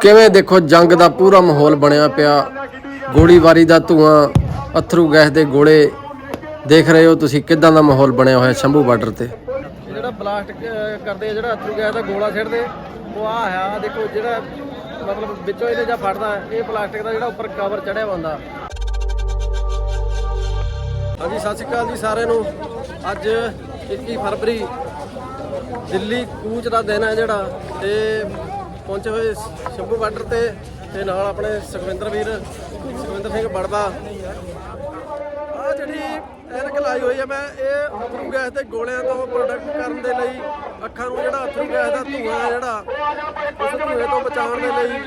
ਕਿਵੇਂ ਦੇਖੋ ਜੰਗ ਦਾ ਪੂਰਾ ਮਾਹੌਲ ਬਣਿਆ ਪਿਆ? ਗੋਲੀਬਾਰੀ ਦਾ ਧੂਆਂ, ਅਥਰੂ ਗੈਸ ਦੇ ਗੋਲੇ। ਦੇਖ ਰਹੇ ਹੋ ਤੁਸੀਂ ਕਿਦਾਂ ਦਾ ਮਾਹੌਲ ਬਣਿਆ ਹੋਇਆ ਸ਼ੰਭੂ ਬਾਰਡਰ ਤੇ? ਜਿਹੜਾ ਬਲਾਸਟ ਕਰਦੇ ਜਿਹੜਾ ਅਥਰੂ ਗੈਸ ਦਾ ਗੋਲਾ ਛੱਡਦੇ ਉਹ ਆ ਆ ਦੇਖੋ ਜਿਹੜਾ ਮਤਲਬ ਵਿੱਚੋਂ ਇਹਦੇ ਜਾਂ ਫੜਦਾ ਇਹ ਪਲਾਸਟਿਕ ਦਾ ਜਿਹੜਾ ਉੱਪਰ ਕਵਰ ਚੜਿਆ ਹੁੰਦਾ। ਹਾਂਜੀ, ਸਤਿ ਸ਼੍ਰੀ ਅਕਾਲ ਜੀ ਸਾਰਿਆਂ ਨੂੰ। ਅੱਜ 21 ਫਰਵਰੀ, ਦਿੱਲੀ ਕੂਚ ਦਾ ਦਿਨ ਹੈ ਜਿਹੜਾ, ਤੇ ਪਹੁੰਚੇ ਹੋਏ ਸ਼ੰਭੂ ਬਾਰਡਰ ਤੇ ਤੇ ਨਾਲ ਆਪਣੇ ਸੁਖਵਿੰਦਰ ਵੀਰ, ਸੁਖਵਿੰਦਰ ਸਿੰਘ ਬੜਦਾ। ਆ ਜਿਹੜੀ ਐਨਕ ਲਾਈ ਹੋਈ ਹੈ ਮੈਂ ਇਹ ਅਥਰੂ ਗੈਸ ਦੇ ਗੋਲਿਆਂ ਤੋਂ ਪ੍ਰੋਟੈਕਟ ਕਰਨ ਦੇ ਲਈ ਅੱਖਾਂ ਨੂੰ ਜਿਹੜਾ ਅਥਰੂ ਗੈਸ ਦਾ ਧੂਆਂ ਜਿਹੜਾ, ਉਸ ਧੂਏ ਤੋਂ ਬਚਾਉਣ ਦੇ ਲਈ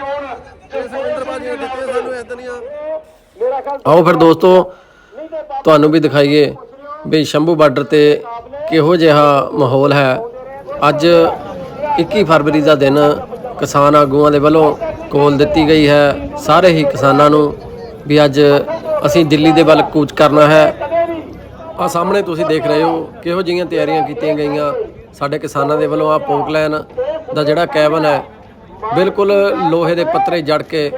ਸੁਖਵਿੰਦਰ ਬਾਜੀ ਨੇ ਦਿੱਤੀਆਂ ਸਾਨੂੰ ਇਸ ਦੀਆਂ। ਆਓ ਫਿਰ ਦੋਸਤੋ, ਤੁਹਾਨੂੰ ਵੀ ਦਿਖਾਈਏ ਵੀ ਸ਼ੰਭੂ ਬਾਰਡਰ ਤੇ ਕਿਹੋ ਜਿਹਾ ਮਾਹੌਲ ਹੈ। ਅੱਜ 21 ਫਰਵਰੀ ਦਾ ਦਿਨ ਕਿਸਾਨ ਆਗੂਆਂ ਦੇ ਵੱਲੋਂ ਕੋਲ ਦਿੱਤੀ ਗਈ ਹੈ। ਸਾਰੇ ਹੀ ਕਿਸਾਨਾਂ ਨੂੰ ਵੀ ਅੱਜ ਅਸੀਂ ਦਿੱਲੀ ਦੇ ਵੱਲ ਕੂਚ ਕਰਨਾ ਹੈ। ਆ ਸਾਹਮਣੇ ਤੁਸੀਂ ਦੇਖ ਰਹੇ ਹੋ, ਕਿਹੋ ਜਿਹੀਆਂ ਤਿਆਰੀਆਂ ਕੀਤੀਆਂ ਗਈਆਂ ਸਾਡੇ ਕਿਸਾਨਾਂ ਦੇ ਵੱਲੋਂ। ਆ ਪੋਕਲੈਨ ਦਾ ਜਿਹੜਾ ਕੈਬਨ ਹੈ, ਬਿਲਕੁਲ ਲੋਹੇ ਦੇ ਪੱਤਰੇ ਜੜ ਕੇ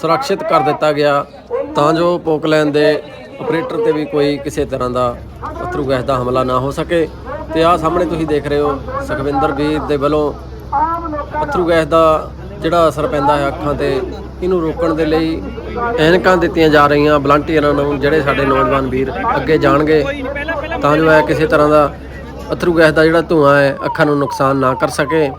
ਸੁਰੱਖਿਅਤ ਕਰ ਦਿੱਤਾ ਗਿਆ। ਤਾਂ ਜੋ ਪੋਕਲੈਨ ਦੇ ਆਪਰੇਟਰ ਤੇ ਵੀ ਕੋਈ ਕਿਸੇ ਤਰ੍ਹਾਂ ਦਾ ਅਥਰੂ ਗੈਸ ਦਾ ਹਮਲਾ ਨਾ ਹੋ ਸਕੇ। ਤੇ ਆ ਸਾਹਮਣੇ ਤੁਸੀਂ ਦੇਖ ਰਹੇ ਹੋ, ਸੁਖਵਿੰਦਰ ਵੀਰ ਦੇ ਵੱਲੋਂ ਅਥਰੂ ਗੈਸ ਦਾ ਜਿਹੜਾ ਅਸਰ ਪੈਂਦਾ ਹੈ ਅੱਖਾਂ ਤੇ, ਇਹਨੂੰ ਰੋਕਣ ਦੇ ਲਈ ਐਨਕਾਂ ਦਿੱਤੀਆਂ ਜਾ ਰਹੀਆਂ ਵਲੰਟੀਅਰਾਂ ਨੂੰ, ਜਿਹੜੇ ਸਾਡੇ ਨੌਜਵਾਨ ਵੀਰ ਅੱਗੇ ਜਾਣਗੇ, ਤਾਂ ਜੋ ਇਹ ਕਿਸੇ ਤਰ੍ਹਾਂ ਦਾ ਅਥਰੂ ਗੈਸ ਦਾ ਜਿਹੜਾ ਧੂਆਂ ਹੈ, ਅੱਖਾਂ ਨੂੰ ਨੁਕਸਾਨ ਨਾ ਕਰ ਸਕੇ।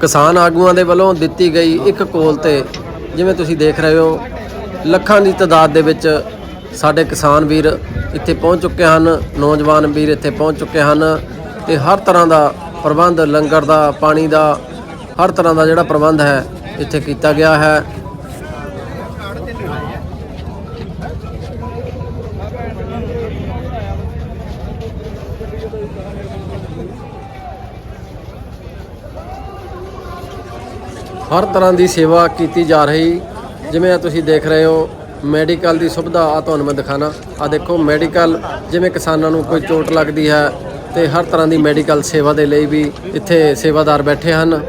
ਕਿਸਾਨ ਆਗੂਆਂ ਦੇ ਵੱਲੋਂ ਦਿੱਤੀ ਗਈ ਇੱਕ ਕੋਲ ਤੇ ਜਿਵੇਂ ਤੁਸੀਂ ਦੇਖ ਰਹੇ ਹੋ, ਲੱਖਾਂ ਦੀ ਤਾਦਾਦ ਦੇ ਵਿੱਚ ਸਾਡੇ ਕਿਸਾਨ ਵੀਰ ਇੱਥੇ ਪਹੁੰਚ ਚੁੱਕੇ ਹਨ, ਨੌਜਵਾਨ ਵੀਰ ਇੱਥੇ ਪਹੁੰਚ ਚੁੱਕੇ ਹਨ ਤੇ ਹਰ ਤਰ੍ਹਾਂ ਦਾ ਪ੍ਰਬੰਧ, ਲੰਗਰ ਦਾ, ਪਾਣੀ ਦਾ, ਹਰ ਤਰ੍ਹਾਂ ਦਾ ਜਿਹੜਾ ਪ੍ਰਬੰਧ ਹੈ, ਇੱਥੇ ਕੀਤਾ ਗਿਆ ਹੈ। ਹਰ ਤਰ੍ਹਾਂ ਦੀ ਸੇਵਾ ਕੀਤੀ ਜਾ ਰਹੀ। ਜਿਵੇਂ ਆ ਤੁਸੀਂ ਦੇਖ ਰਹੇ ਹੋ, ਮੈਡੀਕਲ ਦੀ ਸੁਵਿਧਾ ਆ ਤੁਹਾਨੂੰ ਮੈਂ ਦਿਖਾਣਾ। ਆ ਦੇਖੋ, ਮੈਡੀਕਲ, ਜਿਵੇਂ ਕਿਸਾਨਾਂ ਨੂੰ ਕੋਈ ਚੋਟ ਲੱਗਦੀ ਹੈ, ਤੇ ਹਰ ਤਰ੍ਹਾਂ ਦੀ ਮੈਡੀਕਲ ਸੇਵਾ ਦੇ ਲਈ ਵੀ ਇੱਥੇ ਸੇਵਾਦਾਰ ਬੈਠੇ ਹਨ।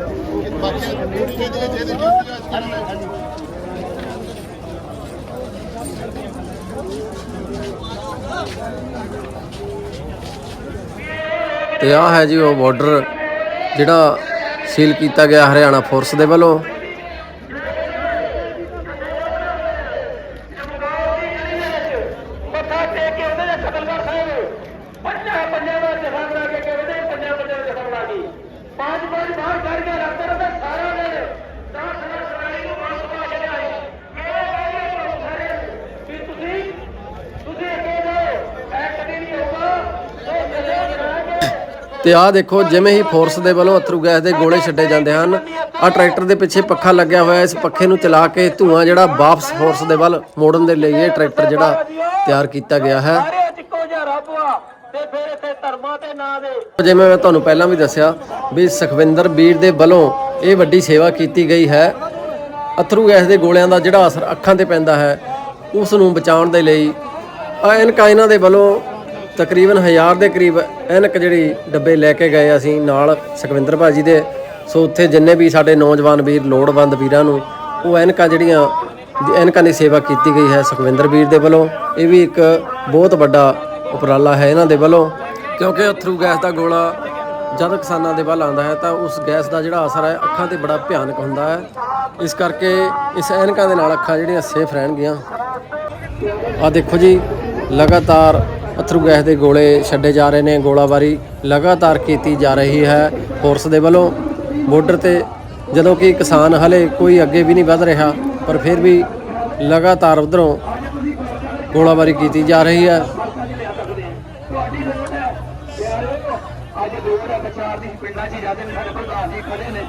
ਤੇ ਆ ਹੈ ਜੀ ਉਹ ਬਾਰਡਰ ਜਿਹੜਾ ਸੀਲ ਕੀਤਾ ਗਿਆ ਹਰਿਆਣਾ ਫੋਰਸ ਦੇ ਵੱਲੋਂ ਮੱਥਾ ਟੇਕ ਕੇ ਉਹਦੇ ਦੇ ਕਤਲਗੜ ਸਾਹਿਬ ਪੰਜਾਂ ਪੰਜਾਂ ਦਾ ਜਥਾ ਬਣਾ ਕੇ ਕੇ ਉਹਦੇ ਪੰਜਾਂ ਪੰਜਾਂ ਦਾ ਜਥਾ ਬਣਾ ਕੇ ਪੰਜ ਪੰਜ ਬਾਹਰ ਕੱਢ ਕੇ ਰੱਖਦੇ ਰਹੇ ਸਾਰਾ ਦਿਨ ਦਸ ਦਸ ਸਰਾਈ ਨੂੰ ਬੰਦ ਪਾ ਕੇ ਲਿਆਏ ਇਹ ਕਹਿੰਦੇ ਸਾਰੇ ਵੀ ਤੁਸੀਂ ਤੁਸੀਂ ਅੱਗੇ ਜਾਓ ਇਹ ਕਦੇ ਨਹੀਂ ਹੋਊਗਾ ਉਹ ਚੱਲੇ ਕਰਾਂਗੇ ਤੇ ਆਹ ਦੇਖੋ, ਜਿਵੇਂ ਹੀ ਫੋਰਸ ਦੇ ਵੱਲੋਂ ਅਥਰੂ ਗੈਸ ਦੇ ਗੋਲੇ ਛੱਡੇ ਜਾਂਦੇ ਹਨ ਆ ਟਰੈਕਟਰ ਦੇ ਪਿੱਛੇ ਪੱਖਾ ਲੱਗਿਆ ਹੋਇਆ, ਇਸ ਪੱਖੇ ਨੂੰ ਚਲਾ ਕੇ ਧੂਆਂ ਜਿਹੜਾ ਵਾਪਸ ਫੋਰਸ ਦੇ ਵੱਲ ਮੋੜਨ ਦੇ ਲਈ ਇਹ ਟਰੈਕਟਰ ਜਿਹੜਾ ਤਿਆਰ ਕੀਤਾ ਗਿਆ ਹੈ। ਜਿਵੇਂ ਮੈਂ ਤੁਹਾਨੂੰ ਪਹਿਲਾਂ ਵੀ ਦੱਸਿਆ ਵੀ ਸੁਖਵਿੰਦਰ ਵੀਰ ਦੇ ਵੱਲੋਂ ਇਹ ਵੱਡੀ ਸੇਵਾ ਕੀਤੀ ਗਈ ਹੈ। ਅਥਰੂ ਗੈਸ ਦੇ ਗੋਲਿਆਂ ਦਾ ਜਿਹੜਾ ਅਸਰ ਅੱਖਾਂ ਤੇ ਪੈਂਦਾ ਹੈ, ਉਸ ਨੂੰ ਬਚਾਉਣ ਦੇ ਲਈ ਆ ਐਨਕਾਂ ਇਹਨਾਂ ਦੇ ਵੱਲੋਂ ਤਕਰੀਬਨ 1000 ਦੇ ਕਰੀਬ ਐਨਕ ਜਿਹੜੀ ਡੱਬੇ ਲੈ ਕੇ ਗਏ ਅਸੀਂ ਨਾਲ ਸੁਖਵਿੰਦਰ ਭਾਜੀ ਦੇ। ਸੋ ਉੱਥੇ ਜਿੰਨੇ ਵੀ ਸਾਡੇ ਨੌਜਵਾਨ ਵੀਰ, ਲੋੜਵੰਦ ਵੀਰਾਂ ਨੂੰ ਉਹ ਐਨਕਾਂ ਜਿਹੜੀਆਂ, ਐਨਕਾਂ ਦੀ ਸੇਵਾ ਕੀਤੀ ਗਈ ਹੈ ਸੁਖਵਿੰਦਰ ਵੀਰ ਦੇ ਵੱਲੋਂ। ਇਹ ਵੀ ਇੱਕ ਬਹੁਤ ਵੱਡਾ ਉਪਰਾਲਾ ਹੈ ਇਹਨਾਂ ਦੇ ਵੱਲੋਂ। ਕਿਉਂਕਿ ਅਥਰੂ ਗੈਸ ਦਾ ਗੋਲਾ ਜਦ ਕਿਸਾਨਾਂ ਦੇ ਵੱਲ ਆਉਂਦਾ ਹੈ ਤਾਂ ਉਸ ਗੈਸ ਦਾ ਜਿਹੜਾ ਅਸਰ ਹੈ, ਅੱਖਾਂ ਤੇ ਬੜਾ ਭਿਆਨਕ ਹੁੰਦਾ ਹੈ। ਇਸ ਕਰਕੇ ਇਸ ਐਨਕਾਂ ਦੇ ਨਾਲ ਅੱਖਾਂ ਜਿਹੜੀਆਂ ਸੇਫ ਰਹਿਣਗੀਆਂ। ਆ ਦੇਖੋ ਜੀ, ਲਗਾਤਾਰ ਅਥਰੂ ਗੈਸ ਦੇ ਗੋਲੇ ਛੱਡੇ ਜਾ ਰਹੇ ਨੇ, ਗੋਲਾਬਾਰੀ ਲਗਾਤਾਰ ਕੀਤੀ ਜਾ ਰਹੀ ਹੈ। ਫੋਰਸ ਦੇ ਵੱਲੋਂ ਬਾਰਡਰ ਤੇ ਜਦੋਂ ਕਿ ਕਿਸਾਨ ਹਲੇ ਕੋਈ ਅੱਗੇ ਵੀ ਨਹੀਂ ਵਧ ਰਿਹਾ, ਪਰ ਫਿਰ ਵੀ ਲਗਾਤਾਰ ਉਧਰੋਂ ਗੋਲਾਬਾਰੀ ਕੀਤੀ ਜਾ ਰਹੀ ਹੈ। ਅੱਜ ਦੋ ਹਜ਼ਾਰ ਵਿਚਾਰ ਦੀ ਪਿੰਡਾਂ 'ਚ ਜਾਂਦੇ ਨੇ ਸਾਡੇ ਪ੍ਰਧਾਨ ਜੀ ਖੜੇ ਨੇ।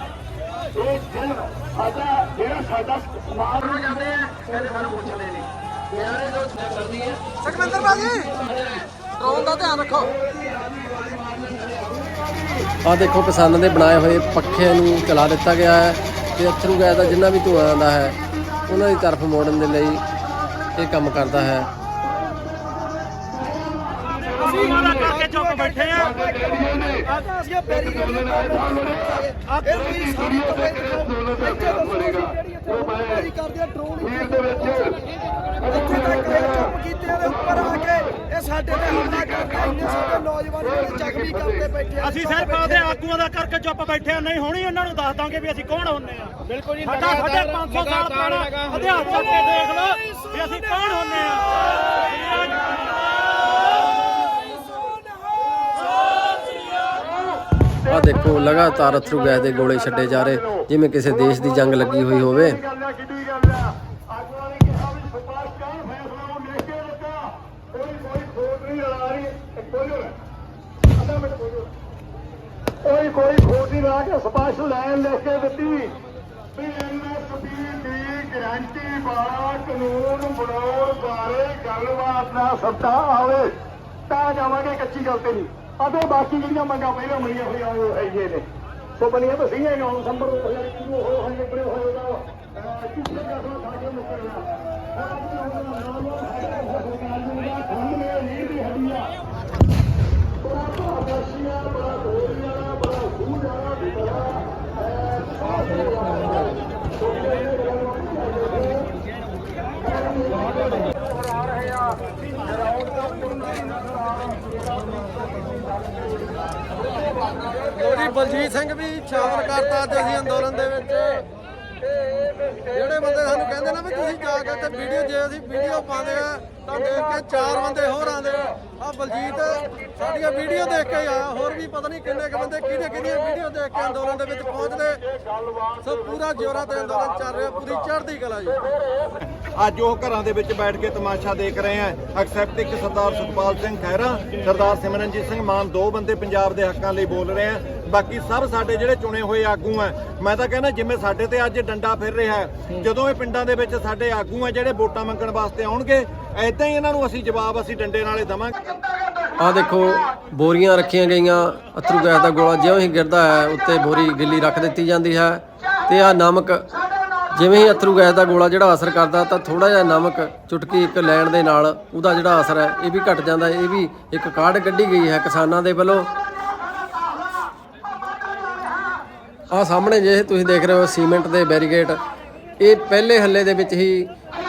ਇਹ ਸਾਡਾ ਜਿਹੜਾ ਸਾਡਾ ਸਮਾਜ ਨੂੰ ਜਾਂਦੇ ਆ ਕਹਿੰਦੇ ਸਾਨੂੰ ਪੁੱਛਦੇ ਨੇ। ਯਾਰੇ ਜੋ ਕਰਦੀ ਹੈ ਸੁਖਵਿੰਦਰ ਭਾਜੀ ਡਰੋਨ ਦਾ ਧਿਆਨ ਰੱਖੋ। ਆ ਦੇਖੋ ਕਿਸਾਨਾਂ ਦੇ ਬਣਾਏ ਹੋਏ ਪੱਖੇ ਨੂੰ ਚਲਾ ਦਿੱਤਾ ਗਿਆ ਹੈ ਤੇ ਅਥਰੂ ਗੈਸ ਦਾ ਜਿੰਨਾ ਵੀ ਧੂਆਂ ਆਉਂਦਾ ਹੈ ਉਹਨਾਂ ਦੀ ਤਰਫ ਮੋੜਨ ਦੇ ਲਈ ਇਹ ਕੰਮ ਕਰਦਾ ਹੈ। ਕਰਕੇ ਚੁੱਪ ਬੈਠੇ ਆ। ਆ। ਤਾਂ ਅਸੀਂ ਦੇ ਆ ਇਹ ਕੋਈ ਸਾਡੀ ਤੋਂ ਇੱਥੇ ਦੱਸੋ ਜਿਹੜੀ ਇੱਥੇ ਬੈਰੀ ਕਰਦੇ ਆ ਡਰੋਨ ਦੇ ਵਿੱਚ ਇੱਥੇ ਤੱਕ ਇਹ ਚੁੱਪ ਕੀਤੇ ਦੇ ਉੱਪਰ ਆ ਕੇ ਇਹ ਸਾਡੇ ਤੇ ਹਮਲਾ ਕਰਦੇ ਇੰਨੇ ਸਾਡੇ ਨੌਜਵਾਨ ਜਿਹੜੇ ਜ਼ਖਮੀ ਕਰਦੇ ਬੈਠੇ ਆ ਅਸੀਂ ਸਿਰਫ ਆਪਦੇ ਆਗੂਆਂ ਦਾ ਕਰਕੇ ਚੁੱਪ ਬੈਠੇ ਆ ਨਹੀਂ ਹੋਣੀ ਉਹਨਾਂ ਨੂੰ ਦੱਸ ਦਾਂਗੇ ਵੀ ਅਸੀਂ ਕੌਣ ਹੁੰਨੇ ਆ। ਬਿਲਕੁਲ ਜੀ ਸਾਡਾ ਸਾਡੇ 500 ਸਾਲ ਪੁਰਾਣਾ ਅਧਿਆਪ ਕਰਕੇ ਦੇਖ ਲਓ ਵੀ ਅਸੀਂ ਕੌਣ ਹੁੰਨੇ ਆ। ਆ ਦੇਖੋ ਲਗਾਤਾਰ ਅਥਰੂ ਗੈਸ ਦੇ ਗੋਲੇ ਛੱਡੇ ਜਾ ਰਹੇ, ਜਿਵੇਂ ਕਿਸੇ ਦੇਸ਼ ਦੀ ਜੰਗ ਲੱਗੀ ਹੋਈ ਹੋਵੇ। ਕੋਈ ਕੋਈ ਖੋਟ ਨਹੀਂ ਰਲਾ ਕੇ ਸੁਪਾਸ਼ ਲੈਣ ਲਿਖ ਕੇ ਦਿੱਤੀ। ਵੀ ਐਨਐਸਪੀ ਦੀ ਗਰੰਟੀ ਵਾਲਾ ਕਾਨੂੰਨ ਬਣਾਉਣ ਬਾਰੇ ਗੱਲਬਾਤ ਦਾ ਸੱਤਾ ਆਵੇ, ਤਾਂ ਜਾਵਾਂਗੇ ਕੱਚੀ ਗੱਲ ਤੇ ਨਹੀਂ। ਅਤੇ ਬਾਕੀ ਜਿਹੜੀਆਂ ਮੰਗਾਂ ਪਹਿਲਾਂ ਮੰਗੀਆਂ ਹੋਈਆਂ, ਉਹ ਹੈਗੇ ਨੇ। ਸੋ ਬਣੀਆਂ ਤਾਂ ਸੀਗੀਆਂ ਹੁਣ ਸੰਭਰ ਹੋ ਜਾਣੀ ਕਿ ਉਹ ਹੋ ਹੰਗੇ ਬੜੇ ਹੋਏਗਾ ਕਿਸੇ ਦਾ ਸਾਡੇ ਮੁਕਰਨਾ ਲੋ ਜੀ ਬਲਜੀਤ ਸਿੰਘ ਵੀ ਸ਼ਾਮਲ ਕਰਤਾ ਅੱਜ ਅਸੀਂ ਅੰਦੋਲਨ ਦੇ ਵਿੱਚ। ਜਿਹੜੇ ਬੰਦੇ ਸਾਨੂੰ ਕਹਿੰਦੇ ਨਾ ਵੀ ਤੁਸੀਂ ਜਾ ਕੇ ਤੇ ਵੀਡੀਓ, ਜੇ ਅਸੀਂ ਵੀਡੀਓ ਪਾਉਂਦੇ ਆ, ਤਾਂ ਦੇਖ ਕੇ ਚਾਰ ਬੰਦੇ ਹੋਰ ਆਉਂਦੇ ਆ। ਆ ਬਲਜੀਤ, ਸਾਡੀਆਂ ਵੀਡੀਓ ਦੇਖ ਕੇ ਆਇਆ ਹੋਰ ਵੀ ਪਤਾ ਨਹੀਂ ਕਿੰਨੇ ਕੁ ਬੰਦੇ ਕਿਹਦੀਆਂ ਕਿਹਦੀਆਂ ਵੀਡੀਓ ਦੇਖ ਕੇ ਅੰਦੋਲਨ ਦੇ ਵਿੱਚ ਪਹੁੰਚਦੇ। ਸੋ ਪੂਰਾ ਜੋਰਾਂ ਤੇ ਅੰਦੋਲਨ ਚੱਲ ਰਿਹਾ, ਪੂਰੀ ਚੜ੍ਹਦੀ ਕਲਾ ਜੀ। ਅੱਜ ਉਹ ਘਰਾਂ ਦੇ ਵਿੱਚ ਬੈਠ ਕੇ ਤਮਾਸ਼ਾ ਦੇਖ ਰਹੇ ਆ। ਐਕਸੈਪਟ ਇੱਕ ਸਰਦਾਰ ਸੁਖਪਾਲ ਸਿੰਘ ਖਹਿਰਾ, ਸਰਦਾਰ ਸਿਮਰਨਜੀਤ ਸਿੰਘ ਮਾਨ ਦੋ ਬੰਦੇ ਪੰਜਾਬ ਦੇ ਹੱਕਾਂ ਲਈ ਬੋਲ ਰਹੇ ਆ। ਬਾਕੀ ਸਭ ਸਾਡੇ ਜਿਹੜੇ ਚੁਣੇ ਹੋਏ ਆਗੂ ਆ ਮੈਂ ਤਾਂ ਕਹਿੰਦਾ ਜਿਵੇਂ ਸਾਡੇ ਤੇ ਅੱਜ ਡੰਡਾ ਫਿਰ ਰਿਹਾ ਜਦੋਂ ਇਹ ਪਿੰਡਾਂ ਦੇ ਵਿੱਚ ਸਾਡੇ ਆਗੂ ਆ ਜਿਹੜੇ ਵੋਟਾਂ ਮੰਗਣ ਵਾਸਤੇ ਆਉਣਗੇ ਐਦਾਂ ਹੀ ਇਹਨਾਂ ਨੂੰ ਅਸੀਂ ਜਵਾਬ ਅਸੀਂ ਡੰਡੇ ਨਾਲੇ ਦਵਾਂਗੇ। ਆ ਦੇਖੋ ਬੋਰੀਆਂ ਰੱਖੀਆਂ ਗਈਆਂ ਅਥਰੂ ਗੈਸ ਦਾ ਗੋਲਾ ਜਿਉਂ ਹੀ ਗਿਰਦਾ ਹੈ ਉੱਤੇ ਬੋਰੀ ਗਿੱਲੀ ਰੱਖ ਦਿੱਤੀ ਜਾਂਦੀ ਹੈ। ਤੇ ਆ ਨਮਕ ਜਿਵੇਂ ਹੀ ਅਥਰੂ ਗੈਸ ਦਾ ਗੋਲਾ ਜਿਹੜਾ ਅਸਰ ਕਰਦਾ ਤਾਂ ਥੋੜਾ ਜਿਹਾ ਨਮਕ ਚੁਟਕੀ ਇੱਕ ਲੈਣ ਦੇ ਨਾਲ ਉਹਦਾ ਜਿਹੜਾ ਅਸਰ ਹੈ ਇਹ ਵੀ ਘਟ ਜਾਂਦਾ ਹੈ। ਇਹ ਵੀ ਇੱਕ ਕਾਢ ਕੱਢੀ ਗਈ ਹੈ ਕਿਸਾਨਾਂ ਦੇ ਵੱਲੋਂ। ਆ ਸਾਹਮਣੇ ਜੇ ਤੁਸੀਂ ਦੇਖ ਰਹੇ ਹੋ ਸੀਮੈਂਟ ਦੇ ਬੈਰੀਗੇਟ ਇਹ ਪਹਿਲੇ ਹੱਲੇ ਦੇ ਵਿੱਚ ਹੀ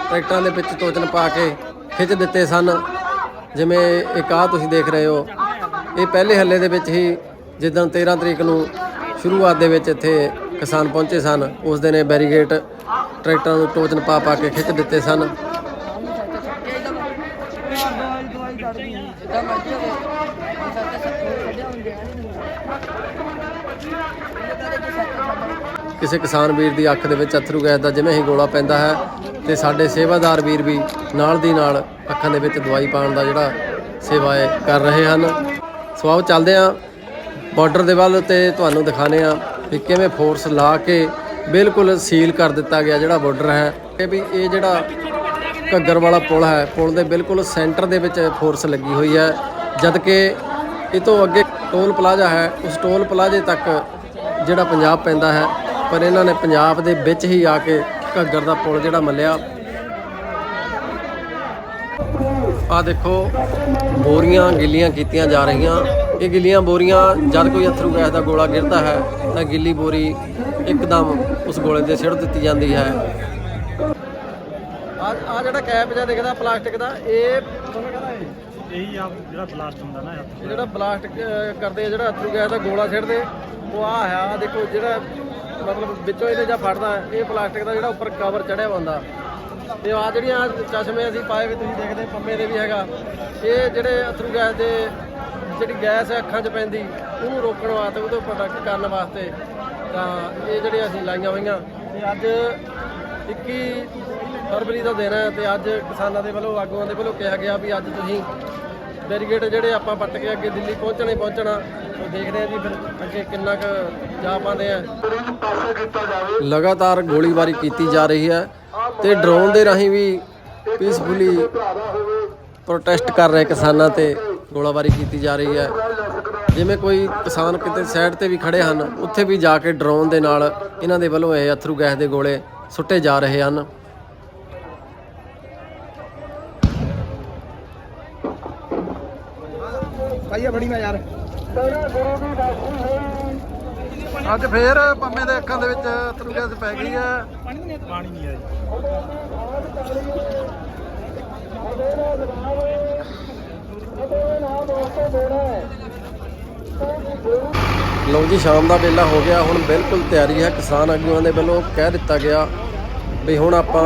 ਟਰੈਕਟਰਾਂ ਦੇ ਵਿੱਚ ਟੋਚਨ ਪਾ ਕੇ ਖਿੱਚ ਦਿੱਤੇ ਸਨ। ਜਿਵੇਂ ਇੱਕ ਆਹ ਤੁਸੀਂ ਦੇਖ ਰਹੇ ਹੋ, ਇਹ ਪਹਿਲੇ ਹੱਲੇ ਦੇ ਵਿੱਚ ਹੀ ਜਿੱਦਣ 13 ਤਰੀਕ ਨੂੰ ਸ਼ੁਰੂਆਤ ਦੇ ਵਿੱਚ ਇੱਥੇ ਕਿਸਾਨ ਪਹੁੰਚੇ ਸਨ। ਉਸ ਦਿਨ ਇਹ ਬੈਰੀਗੇਟ ਟਰੈਕਟਰਾਂ ਨੂੰ ਟੋਚਨ ਪਾ ਪਾ ਕੇ ਖਿੱਚ ਦਿੱਤੇ ਸਨ। ਕਿਸੇ ਕਿਸਾਨ ਵੀਰ ਦੀ ਅੱਖ ਦੇ ਵਿੱਚ ਅਥਰੂ ਗੈਸ ਦਾ ਜਿਵੇਂ ਹੀ ਗੋਲਾ ਪੈਂਦਾ ਹੈ ਤੇ ਸਾਡੇ ਸੇਵਾਦਾਰ ਵੀਰ ਵੀ ਨਾਲ ਦੀ ਨਾਲ ਅੱਖਾਂ ਦੇ ਵਿੱਚ ਦਵਾਈ ਪਾਉਣ ਦਾ ਜਿਹੜਾ ਸੇਵਾ ਹੈ ਕਰ ਰਹੇ ਹਨ। ਸੋ ਆਓ ਚੱਲਦੇ ਹਾਂ ਬਾਰਡਰ ਦੇ ਵੱਲ ਤੇ ਤੁਹਾਨੂੰ ਦਿਖਾਣੇ ਆ ਵੀ ਕਿਵੇਂ ਫੋਰਸ ਲਾ ਕੇ ਬਿਲਕੁਲ ਸੀਲ ਕਰ ਦਿੱਤਾ ਗਿਆ ਜਿਹੜਾ ਬਾਰਡਰ ਹੈ ਕਿ ਵੀ ਇਹ ਜਿਹੜਾ ਘੱਗਰ ਵਾਲਾ ਪੁਲ ਹੈ, ਪੁਲ ਦੇ ਬਿਲਕੁਲ ਸੈਂਟਰ ਦੇ ਵਿੱਚ ਫੋਰਸ ਲੱਗੀ ਹੋਈ ਹੈ, ਜਦ ਕਿ ਇਹ ਤੋਂ ਅੱਗੇ ਟੋਲ ਪਲਾਜ਼ਾ ਹੈ, ਉਸ ਟੋਲ ਪਲਾਜ਼ੇ ਤੱਕ ਜਿਹੜਾ ਪੰਜਾਬ ਪੈਂਦਾ ਹੈ, ਪਰ ਇਹਨਾਂ ਨੇ ਪੰਜਾਬ ਦੇ ਵਿੱਚ ਹੀ ਆ ਕੇ ਘੱਗਰ ਦਾ ਪੁਲ ਜਿਹੜਾ ਮੱਲਿਆ। ਆ ਦੇਖੋ, ਬੋਰੀਆਂ ਗਿੱਲੀਆਂ ਕੀਤੀਆਂ ਜਾ ਰਹੀਆਂ। ਇਹ ਗਿੱਲੀਆਂ ਬੋਰੀਆਂ, ਜਦ ਕੋਈ ਅਥਰੂ ਗੈਸ ਦਾ ਗੋਲਾ ਗਿਰਦਾ ਹੈ, ਤਾਂ ਗਿੱਲੀ ਬੋਰੀ ਇੱਕਦਮ ਉਸ ਗੋਲੇ ਤੇ ਸਿੱਟ ਦਿੱਤੀ ਜਾਂਦੀ ਹੈ। ਆ ਆ ਜਿਹੜਾ ਕੈਪ ਜਿਹਾ ਦਿਖਦਾ, ਪਲਾਸਟਿਕ ਦਾ, ਇਹ ਇਹੀ ਆ, ਜਿਹੜਾ ਬਲਾਸਟ ਹੁੰਦਾ ਨਾ ਇਹ। ਜਿਹੜਾ ਬਲਾਸਟ ਕਰਦੇ ਆ, ਜਿਹੜਾ ਅਥਰੂ ਗੈਸ ਦਾ ਗੋਲਾ ਛੱਡਦੇ ਉਹ ਆ ਹੈ ਆ ਦੇਖੋ, ਜਿਹੜਾ ਮਤਲਬ ਵਿੱਚੋਂ ਇਹਦੇ ਜਾਂ ਫੜਦਾ, ਇਹ ਪਲਾਸਟਿਕ ਦਾ ਜਿਹੜਾ ਉੱਪਰ ਕਵਰ ਚੜਿਆ ਹੁੰਦਾ। ਤੇ ਆ ਜਿਹੜੀਆਂ ਚਸ਼ਮੇ ਅਸੀਂ ਪਾਏ ਵੀ ਤੁਸੀਂ ਦੇਖਦੇ, ਪੰਮੇ ਦੇ ਵੀ ਹੈਗਾ। ਇਹ ਜਿਹੜੇ ਅਥਰੂ ਗੈਸ ਦੇ, ਜਿਹੜੀ ਗੈਸ ਹੈ ਅੱਖਾਂ 'ਚ ਪੈਂਦੀ, ਉਹਨੂੰ ਰੋਕਣ ਵਾਸਤੇ, ਉਹਦੇ ਪ੍ਰੋਟੈਕਟ ਕਰਨ ਵਾਸਤੇ ਤਾਂ ਇਹ ਜਿਹੜੇ ਅਸੀਂ ਲਾਈਆਂ ਹੋਈਆਂ। ਤੇ ਅੱਜ 21 ਫਰਵਰੀ ਦਾ ਦਿਨ ਹੈ ਤੇ ਅੱਜ ਕਿਸਾਨਾਂ ਦੇ ਵੱਲੋਂ, ਆਗੂਆਂ ਦੇ ਵੱਲੋਂ ਕਿਹਾ ਗਿਆ ਵੀ ਅੱਜ ਤੁਸੀਂ ਬੈਰੀਗੇਡ ਜਿਹੜੇ ਆਪਾਂ ਪੱਟ ਕੇ ਅੱਗੇ ਦਿੱਲੀ ਪਹੁੰਚਣੇ, ਪਹੁੰਚਣਾ, ਉਹ ਦੇਖਦੇ ਆ ਜੀ ਫਿਰ ਅੱਗੇ ਕਿੰਨਾ ਕੁ ਜਾ ਪਾਉਂਦੇ ਆ। ਲਗਾਤਾਰ ਗੋਲੀਬਾਰੀ ਕੀਤੀ ਜਾ ਰਹੀ ਹੈ ਤੇ ਡਰੋਨ ਦੇ ਰਾਹੀਂ ਵੀ ਪੀਸਫੁਲੀ ਪ੍ਰੋਟੈਸਟ ਕਰ ਰਹੇ ਕਿਸਾਨਾਂ ਤੇ ਗੋਲਾਬਾਰੀ ਕੀਤੀ ਜਾ ਰਹੀ ਹੈ। ਜਿਵੇਂ ਕੋਈ ਕਿਸਾਨ ਕਿਤੇ ਸਾਈਡ ਤੇ ਵੀ ਖੜੇ ਹਨ, ਉੱਥੇ ਵੀ ਜਾ ਕੇ ਡਰੋਨ ਦੇ ਨਾਲ ਇਹਨਾਂ ਦੇ ਵੱਲੋਂ ਇਹ ਅਥਰੂ ਗੈਸ ਦੇ ਗੋਲੇ ਸੁੱਟੇ ਜਾ ਰਹੇ ਹਨ। ਭਾਈਆ ਬੜੀ ਮੈਂ ਯਾਰ। ਅੱਜ ਫੇਰ ਪੰਮੇ ਦੇ ਅੱਖਾਂ ਦੇ ਵਿੱਚ ਅਥਰੂ ਗੈਸ ਪੈ ਗਈ ਹੈ ਪਾਣੀ ਨਹੀਂ ਆਇਆ ਲਓ ਜੀ ਸ਼ਾਮ ਦਾ ਵੇਲਾ ਹੋ ਗਿਆ। ਹੁਣ ਬਿਲਕੁਲ ਤਿਆਰੀ ਹੈ। ਕਿਸਾਨ ਆਗੂਆਂ ਦੇ ਵੱਲੋਂ ਕਹਿ ਦਿੱਤਾ ਗਿਆ ਵੀ ਹੁਣ ਆਪਾਂ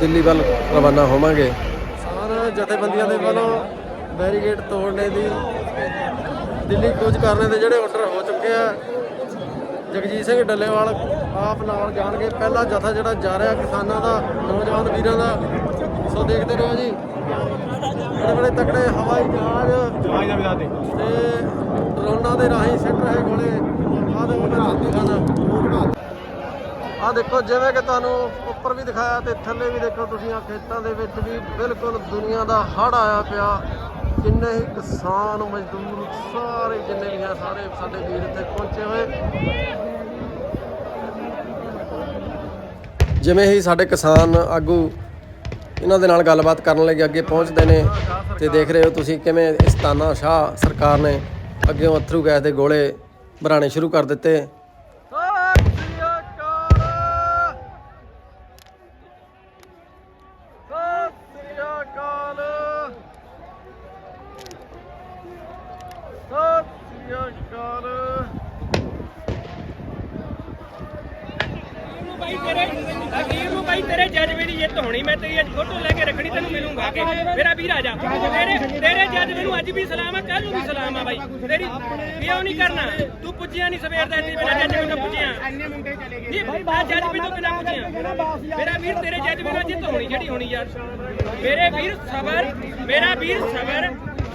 ਦਿੱਲੀ ਵੱਲ ਰਵਾਨਾ ਹੋਵਾਂਗੇ। ਕਿਸਾਨ ਜਥੇਬੰਦੀਆਂ ਦੇ ਵੱਲੋਂ ਬੈਰੀਗੇਡ ਤੋੜਨੇ ਦੀ ਦਿੱਲੀ ਕੂਚ ਕਰਨੇ ਦੇ ਜਿਹੜੇ ਆਰਡਰ ਹੋ ਚੁੱਕੇ ਆ। ਜਗਜੀਤ ਸਿੰਘ ਡੱਲੇਵਾਲ ਆਪ ਨਾਲ ਜਾਣਗੇ। ਪਹਿਲਾ ਜਥਾ ਜਿਹੜਾ ਜਾ ਰਿਹਾ ਕਿਸਾਨਾਂ ਦਾ ਨੌਜਵਾਨ ਵੀਰਾਂ ਦਾ। ਸੋ ਦੇਖਦੇ ਰਹੋ ਜੀ। ਬੜੇ ਬੜੇ ਤਕੜੇ ਹਵਾਈ ਜਹਾਜ਼ ਜਵਾਈ ਦਾ ਵਿਦਾ ਦੇ। ਤੇ ਡਰੋਨਾਂ ਦੇ ਰਾਹੀਂ ਸਿੱਟ ਰਹੇ ਗੋਲੇ। ਆਹ ਦੇਖੋ ਮੈਂ ਤੁਹਾਨੂੰ ਆ ਦੇਖੋ ਜਿਵੇਂ ਕਿ ਤੁਹਾਨੂੰ ਉੱਪਰ ਵੀ ਦਿਖਾਇਆ ਤੇ ਥੱਲੇ ਵੀ ਦੇਖੋ ਤੁਸੀਂ ਆ ਖੇਤਾਂ ਦੇ ਵਿੱਚ ਵੀ ਬਿਲਕੁਲ ਦੁਨੀਆ ਦਾ ਹੜ ਆਇਆ ਪਿਆ। ਜਿੰਨੇ ਕਿਸਾਨ ਮਜ਼ਦੂਰ ਸਾਰੇ ਜਿੰਨੇ ਵੀ ਆ, ਸਾਰੇ ਸਾਡੇ ਵੀਰ ਇੱਥੇ ਪਹੁੰਚੇ ਹੋਏ। ਜਿਵੇਂ ਹੀ ਸਾਡੇ ਕਿਸਾਨ ਆਗੂ ਇਹਨਾਂ ਦੇ ਨਾਲ ਗੱਲਬਾਤ ਕਰਨ ਲਈ ਅੱਗੇ ਪਹੁੰਚਦੇ ਨੇ ਤੇ ਦੇਖ ਰਹੇ ਹੋ ਤੁਸੀਂ ਕਿਵੇਂ ਇਸ ਤਾਨਾ ਸ਼ਾਹ ਸਰਕਾਰ ਨੇ ਅੱਗੇ ਅਥਰੂ ਗੈਸ ਦੇ ਗੋਲੇ ਬਣਾਉਣੇ ਸ਼ੁਰੂ ਕਰ ਦਿੱਤੇ ਭਾਈ ਤੇਰੇ ਅਖੀਰ ਨੂੰ ਭਾਈ ਤੇਰੇ ਜਜ਼ਬੇ ਦੀ ਜਿੱਤ ਹੋਣੀ ਮੈਂ ਤੇਰੀ ਅੱਜ ਫੋਟੋ ਲੈ ਕੇ ਰੱਖਣੀ ਤੈਨੂੰ ਮਿਲੂੰਗਾ ਕਿ ਮੇਰਾ ਵੀਰ ਤੇਰੇ ਤੇਰੇ ਜਜ਼ਬੇ ਨੂੰ ਅੱਜ ਵੀ ਸਲਾਮ ਆ ਕੱਲ ਨੂੰ ਵੀ ਸਲਾਮ ਆ ਭਾਈ ਤੇਰੀ ਕਿਉਂ ਨਹੀਂ ਕਰਨਾ। ਤੂੰ ਪੁੱਜਿਆ ਨਹੀਂ ਸਵੇਰ ਦਾ ਇੱਥੇ ਬਿਨਾਂ ਜਜ਼ਬੇ ਤੋਂ ਪੁੱਜਿਆ। ਇੰਨੇ ਮੁੰਡੇ ਚਲੇ ਗਏ ਨਹੀਂ ਮੈਂ ਜਜ਼ਬੇ ਤੋਂ ਬਿਨਾਂ ਪੁੱਜਿਆ। ਮੇਰਾ ਵੀਰ, ਤੇਰੇ ਜਜ਼ਬੇ ਨਾਲ ਜਿੱਤ ਹੋਣੀ, ਜਿਹੜੀ ਹੋਣੀ ਯਾਰ। ਮੇਰੇ ਵੀਰ ਸਬਰ, ਮੇਰਾ ਵੀਰ ਸਬਰ,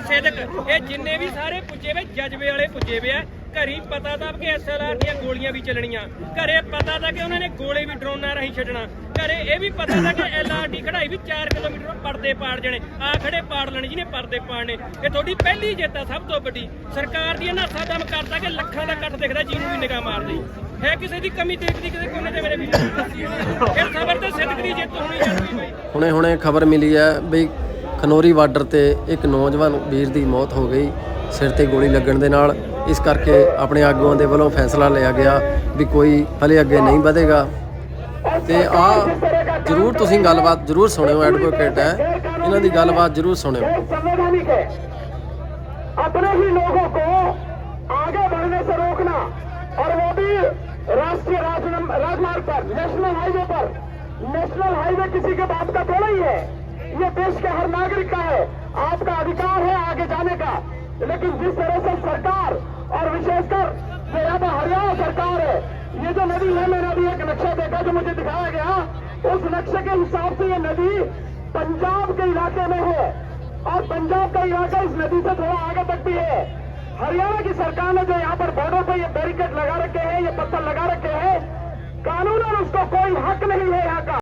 ਸਿਦਕ। ਇਹ ਜਿੰਨੇ ਵੀ ਸਾਰੇ ਪੁੱਜੇ ਵੇ, ਜਜ਼ਬੇ ਵਾਲੇ ਪੁੱਜੇ ਵੇ ਆ। ਘਰੀ ਪਤਾ ਤਾਂ ਕਿ ਐਸਐਲਆਰ ਦੀਆਂ ਗੋਲੀਆਂ ਵੀ ਚੱਲਣੀਆਂ। ਘਰੇ ਪਤਾ ਤਾਂ ਕਿ ਉਹਨਾਂ ਨੇ ਗੋਲੇ ਵੀ ਡਰੋਨਾਂ ਰਾਹੀਂ ਛੱਡਣਾ। ਘਰੇ ਇਹ ਵੀ ਪਤਾ ਤਾਂ ਕਿ ਐਲਆਰਡੀ ਵੀ 4 ਕਿਲੋਮੀਟਰ ਪਰਦੇ ਪਾੜ ਜਾਣੇ। ਆ ਖੜੇ ਪਾੜ ਲੈਣੇ ਜਿਹਨੇ ਪਰਦੇ ਪਾੜਨੇ। ਇਹ ਤੁਹਾਡੀ ਪਹਿਲੀ ਜਿੱਤ ਆ ਸਭ ਤੋਂ ਵੱਡੀ। ਸਰਕਾਰ ਦੀ ਇਹਨਾਂ ਦਮ ਕਰਦਾ ਕਿ ਲੱਖਾਂ ਦਾ ਇਕੱਠ ਦਿਖਦਾ ਜਿਹਨੂੰ ਵੀ ਨਿਗਾਹ ਮਾਰਦੀ ਹੈ ਕਿਸੇ ਦੀ ਕਮੀ ਦੇਖਦੀ ਕਿਸੇ ਕੋਨੇ ਤੇ ਮੇਰੇ ਵੀਰ ਇਹ ਖਬਰ ਤੇ ਸਿੱਧਕ ਦੀ ਜਿੱਤ ਹੋਣੀ ਚਾਹੀਦੀ ਬਾਈ ਹੁਣੇ ਹੁਣੇ ਖਬਰ ਮਿਲੀ ਹੈ ਬਈ ਖਨੋਰੀ ਬਾਰਡਰ ਤੇ ਇੱਕ ਨੌਜਵਾਨ ਵੀਰ ਦੀ ਮੌਤ ਹੋ ਗਈ ਸਿਰ ਤੇ ਗੋਲੀ ਲੱਗਣ ਦੇ ਨਾਲ। ਇਸ ਕਰਕੇ ਆਪਣੇ ਆਗੂਆਂ ਦੇ ਵੱਲੋਂ ਫੈਸਲਾ ਲਿਆ ਗਿਆ ਵੀ ਕੋਈ ਹਲੇ ਅੱਗੇ ਨਹੀਂ ਵਧੇਗਾ। ਤੇ ਆ ਜਰੂਰ ਤੁਸੀਂ ਗੱਲਬਾਤ ਜਰੂਰ ਸੁਣਿਓ ਐਡਵੋਕੇਟ ਹੈ ਇਹਨਾਂ ਦੀ ਗੱਲਬਾਤ ਜਰੂਰ ਸੁਣਿਓ ये संवैधानिक है अपने ही लोगों को आगे बढ़ने से रोकना और वो भी राष्ट्रीय राजनम- राजमार्ग पर नेशनल हाईवे पर नेशनल हाईवे किसी के बात का थोड़ा ही है ये देश के हर नागरिक का है आपका अधिकार है आगे जाने का लेकिन जिस तरह से सरकार और विशेषकर जो यहाँ पर हरियाणा सरकार है ये जो नदी है, मैंने अभी एक नक्शा देखा जो मुझे दिखाया गया। उस नक्शे के हिसाब से ये नदी पंजाब के इलाके में है और पंजाब का इलाका इस नदी से थोड़ा आगे तक भी है। हरियाणा की सरकार ने जो यहाँ पर बॉर्डर पर ये बैरिकेड लगा रखे हैं, ये पत्थर लगा रखे हैं, कानून और उसको कोई हक नहीं है यहाँ का।